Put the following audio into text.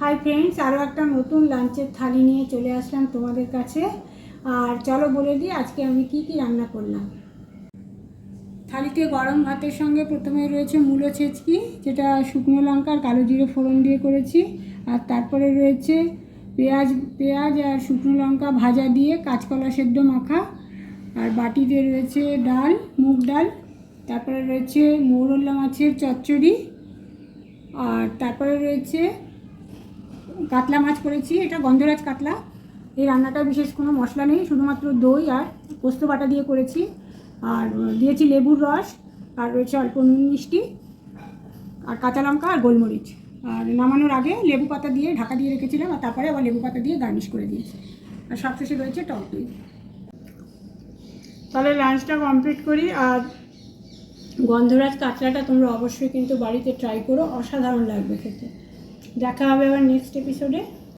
Hi friends আরও একটা নতুন লাঞ্চের থালি নিয়ে চলে আসলাম তোমাদের কাছে। আর চলো বলে দিই, আজকে আমি কি কি রান্না করলাম। থালিতে গরম ভাতের সঙ্গে প্রথমে রয়েছে মূলো ছেচকি, যেটা শুকনো লঙ্কা আর কালো জিরে ফোড়ন দিয়ে করেছি। আর তারপরে রয়েছে পেঁয়াজ পেঁয়াজ আর শুকনো লঙ্কা ভাজা দিয়ে কাঁচকলা সেদ্ধ মাখা। আর বাটিতে রয়েছে ডাল, মুগ ডাল, তারপরে রয়েছে মৌরলা মাছের চচ্চড়ি। আর তারপরে রয়েছে কাতলা মাছ করেছি, এটা গন্ধরাজ কাতলা। এই রান্নাটা বিশেষ কোনো মশলা নেই, শুধুমাত্র দই আর পোস্ত বাটা দিয়ে করেছি। আর দিয়েছি লেবুর রস, আর রয়েছে অল্প নুন, মিষ্টি, আর কাঁচা লঙ্কা আর গোলমরিচ। আর নামানোর আগে লেবু পাতা দিয়ে ঢাকা দিয়ে রেখেছিলাম, আর তারপরে আবার লেবু পাতা দিয়ে গার্নিশ করে দিয়েছি। আর সবশেষে রয়েছে টক দই। তাহলে লাঞ্চটা কমপ্লিট করি, আর গন্ধরাজ কাতলাটা তোমরা অবশ্যই কিন্তু বাড়িতে ট্রাই করো, অসাধারণ লাগবে খেতে। দেখা হবে আবার নেক্সট এপিসোডে